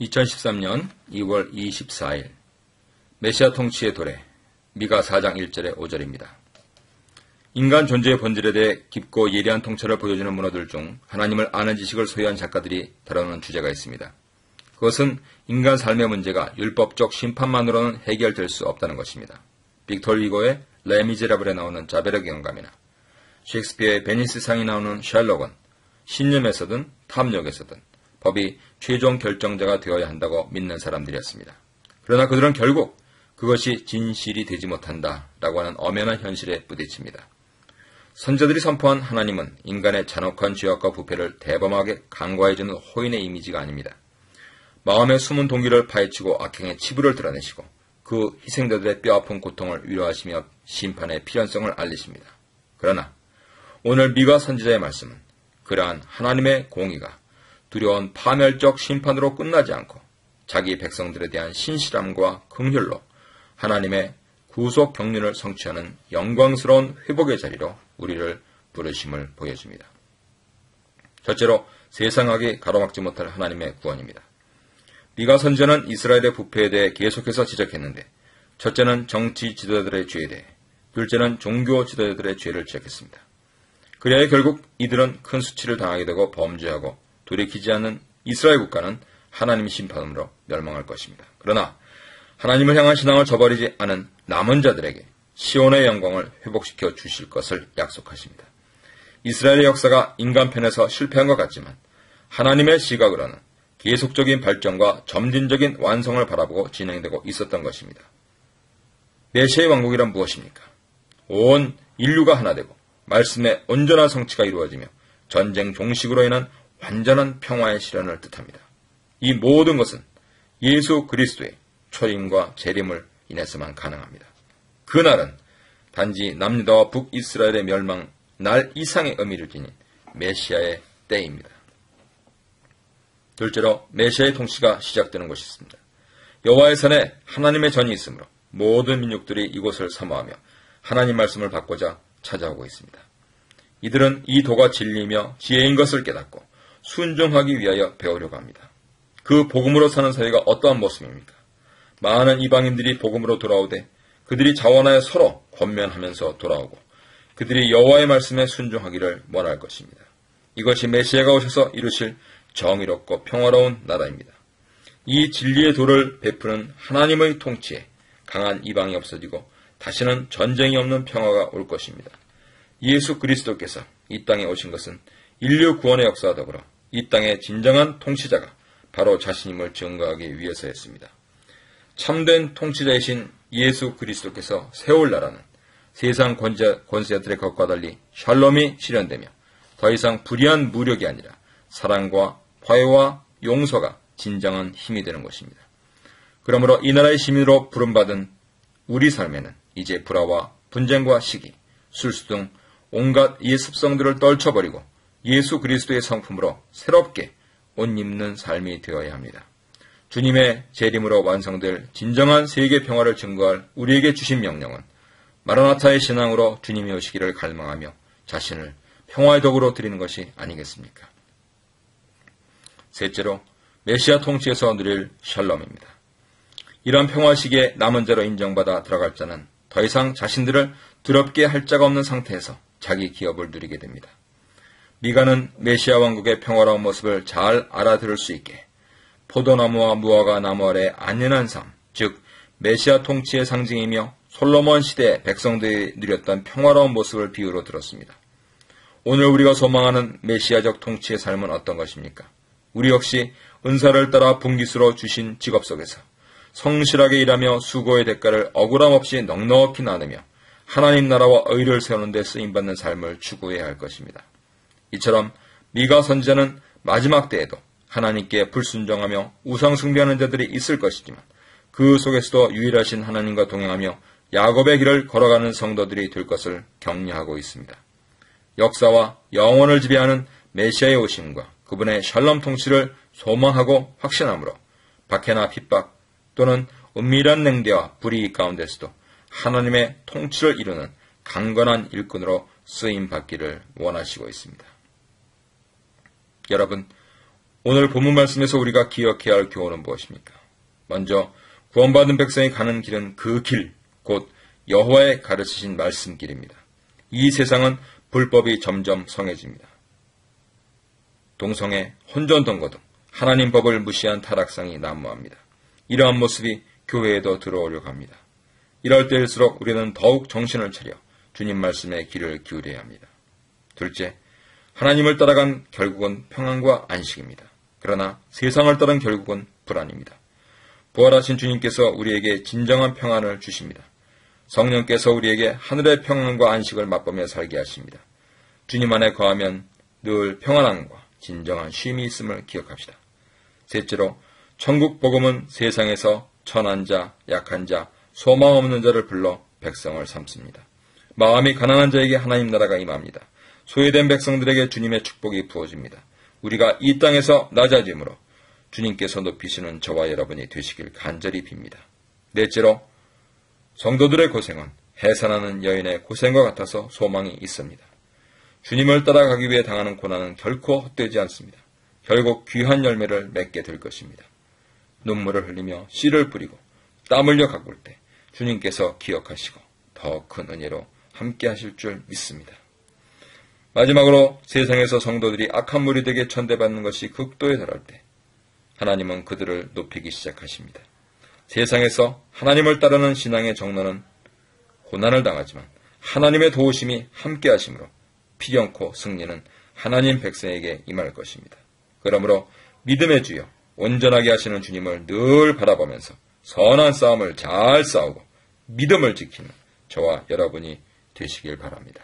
2013년 2월 24일 메시아 통치의 도래 미가 4장 1절의 5절입니다. 인간 존재의 본질에 대해 깊고 예리한 통찰을 보여주는 문화들 중 하나님을 아는 지식을 소유한 작가들이 다루는 주제가 있습니다. 그것은 인간 삶의 문제가 율법적 심판만으로는 해결될 수 없다는 것입니다. 빅톨 리고의 레미제라블에 나오는 자베르의 영감이나 셰익스피어의 베니스상이 나오는 셜록은 신념에서든 탐욕에서든 법이 최종 결정자가 되어야 한다고 믿는 사람들이었습니다. 그러나 그들은 결국 그것이 진실이 되지 못한다라고 하는 엄연한 현실에 부딪힙니다. 선자들이 선포한 하나님은 인간의 잔혹한 죄악과 부패를 대범하게 간과해주는 호인의 이미지가 아닙니다. 마음의 숨은 동기를 파헤치고 악행의 치부를 드러내시고 그 희생자들의 뼈아픈 고통을 위로하시며 심판의 필연성을 알리십니다. 그러나 오늘 미가 선지자의 말씀은 그러한 하나님의 공의가 두려운 파멸적 심판으로 끝나지 않고 자기 백성들에 대한 신실함과 긍휼로 하나님의 구속 경륜을 성취하는 영광스러운 회복의 자리로 우리를 부르심을 보여줍니다. 첫째로 세상하게 가로막지 못할 하나님의 구원입니다. 미가 선지자는 이스라엘의 부패에 대해 계속해서 지적했는데 첫째는 정치 지도자들의 죄에 대해 둘째는 종교 지도자들의 죄를 지적했습니다. 그래야 결국 이들은 큰 수치를 당하게 되고 범죄하고 돌이키지 않는 이스라엘 국가는 하나님 심판으로 멸망할 것입니다. 그러나 하나님을 향한 신앙을 저버리지 않은 남은 자들에게 시온의 영광을 회복시켜 주실 것을 약속하십니다. 이스라엘의 역사가 인간 편에서 실패한 것 같지만 하나님의 시각으로는 계속적인 발전과 점진적인 완성을 바라보고 진행되고 있었던 것입니다. 메시의 왕국이란 무엇입니까? 온 인류가 하나 되고 말씀의 온전한 성취가 이루어지며 전쟁 종식으로 인한 완전한 평화의 실현을 뜻합니다. 이 모든 것은 예수 그리스도의 초림과 재림을 인해서만 가능합니다. 그날은 단지 남유다와 북이스라엘의 멸망 날 이상의 의미를 지닌 메시아의 때입니다. 둘째로 메시아의 통치가 시작되는 것이 있습니다. 여호와의 산에 하나님의 전이 있으므로 모든 민족들이 이곳을 사모하며 하나님 말씀을 받고자 찾아오고 있습니다. 이들은 이 도가 진리며 지혜인 것을 깨닫고 순종하기 위하여 배우려고 합니다. 그 복음으로 사는 사회가 어떠한 모습입니까? 많은 이방인들이 복음으로 돌아오되 그들이 자원하여 서로 권면하면서 돌아오고 그들이 여호와의 말씀에 순종하기를 원할 것입니다. 이것이 메시아가 오셔서 이루실 정의롭고 평화로운 나라입니다. 이 진리의 도를 베푸는 하나님의 통치에 강한 이방이 없어지고 다시는 전쟁이 없는 평화가 올 것입니다. 예수 그리스도께서 이 땅에 오신 것은 인류 구원의 역사와 더불어 이 땅의 진정한 통치자가 바로 자신임을 증거하기 위해서였습니다. 참된 통치자이신 예수 그리스도께서 세울 나라는 세상 권세, 권세자들의 것과 달리 샬롬이 실현되며 더 이상 불의한 무력이 아니라 사랑과 화해와 용서가 진정한 힘이 되는 것입니다. 그러므로 이 나라의 시민으로 부름받은 우리 삶에는 이제 불화와 분쟁과 시기, 술수 등 온갖 이 습성들을 떨쳐버리고 예수 그리스도의 성품으로 새롭게 옷 입는 삶이 되어야 합니다. 주님의 재림으로 완성될 진정한 세계 평화를 증거할 우리에게 주신 명령은 마라나타의 신앙으로 주님이 오시기를 갈망하며 자신을 평화의 덕으로 드리는 것이 아니겠습니까? 셋째로 메시아 통치에서 누릴 샬롬입니다. 이런 평화 시기에 남은 자로 인정받아 들어갈 자는 더 이상 자신들을 두렵게 할 자가 없는 상태에서 자기 기업을 누리게 됩니다. 미가는 메시아 왕국의 평화로운 모습을 잘 알아들을 수 있게 포도나무와 무화과 나무 아래 안연한 삶, 즉 메시아 통치의 상징이며 솔로몬 시대 백성들이 누렸던 평화로운 모습을 비유로 들었습니다. 오늘 우리가 소망하는 메시아적 통치의 삶은 어떤 것입니까? 우리 역시 은사를 따라 분기수로 주신 직업 속에서 성실하게 일하며 수고의 대가를 억울함 없이 넉넉히 나누며 하나님 나라와 의를 세우는 데 쓰임받는 삶을 추구해야 할 것입니다. 이처럼 미가 선지자는 마지막 때에도 하나님께 불순종하며 우상 숭배하는 자들이 있을 것이지만 그 속에서도 유일하신 하나님과 동행하며 야곱의 길을 걸어가는 성도들이 될 것을 격려하고 있습니다. 역사와 영원을 지배하는 메시아의 오심과 그분의 샬롬 통치를 소망하고 확신함으로 박해나 핍박 또는 은밀한 냉대와 불이익 가운데서도 하나님의 통치를 이루는 강건한 일꾼으로 쓰임 받기를 원하시고 있습니다. 여러분, 오늘 본문 말씀에서 우리가 기억해야 할 교훈은 무엇입니까? 먼저 구원받은 백성이 가는 길은 그 길, 곧 여호와의 가르치신 말씀길입니다. 이 세상은 불법이 점점 성해집니다. 동성애, 혼전동거 등 하나님 법을 무시한 타락상이 난무합니다. 이러한 모습이 교회에도 들어오려고 합니다. 이럴 때일수록 우리는 더욱 정신을 차려 주님 말씀에 귀를 기울여야 합니다. 둘째, 하나님을 따라간 결국은 평안과 안식입니다. 그러나 세상을 따른 결국은 불안입니다. 부활하신 주님께서 우리에게 진정한 평안을 주십니다. 성령께서 우리에게 하늘의 평안과 안식을 맛보며 살게 하십니다. 주님 안에 거하면 늘 평안함과 진정한 쉼이 있음을 기억합시다. 셋째로 천국 복음은 세상에서 천한 자, 약한 자, 소망 없는 자를 불러 백성을 삼습니다. 마음이 가난한 자에게 하나님 나라가 임합니다. 소외된 백성들에게 주님의 축복이 부어집니다. 우리가 이 땅에서 낮아짐으로 주님께서 높이시는 저와 여러분이 되시길 간절히 빕니다. 넷째로 성도들의 고생은 해산하는 여인의 고생과 같아서 소망이 있습니다. 주님을 따라가기 위해 당하는 고난은 결코 헛되지 않습니다. 결국 귀한 열매를 맺게 될 것입니다. 눈물을 흘리며 씨를 뿌리고 땀 흘려 가꿀 때 주님께서 기억하시고 더 큰 은혜로 함께 하실 줄 믿습니다. 마지막으로 세상에서 성도들이 악한 무리들에게 천대받는 것이 극도에 달할 때 하나님은 그들을 높이기 시작하십니다. 세상에서 하나님을 따르는 신앙의 정로는 고난을 당하지만 하나님의 도우심이 함께 하심으로 필연코 승리는 하나님 백성에게 임할 것입니다. 그러므로 믿음의 주여 온전하게 하시는 주님을 늘 바라보면서 선한 싸움을 잘 싸우고 믿음을 지키는 저와 여러분이 되시길 바랍니다.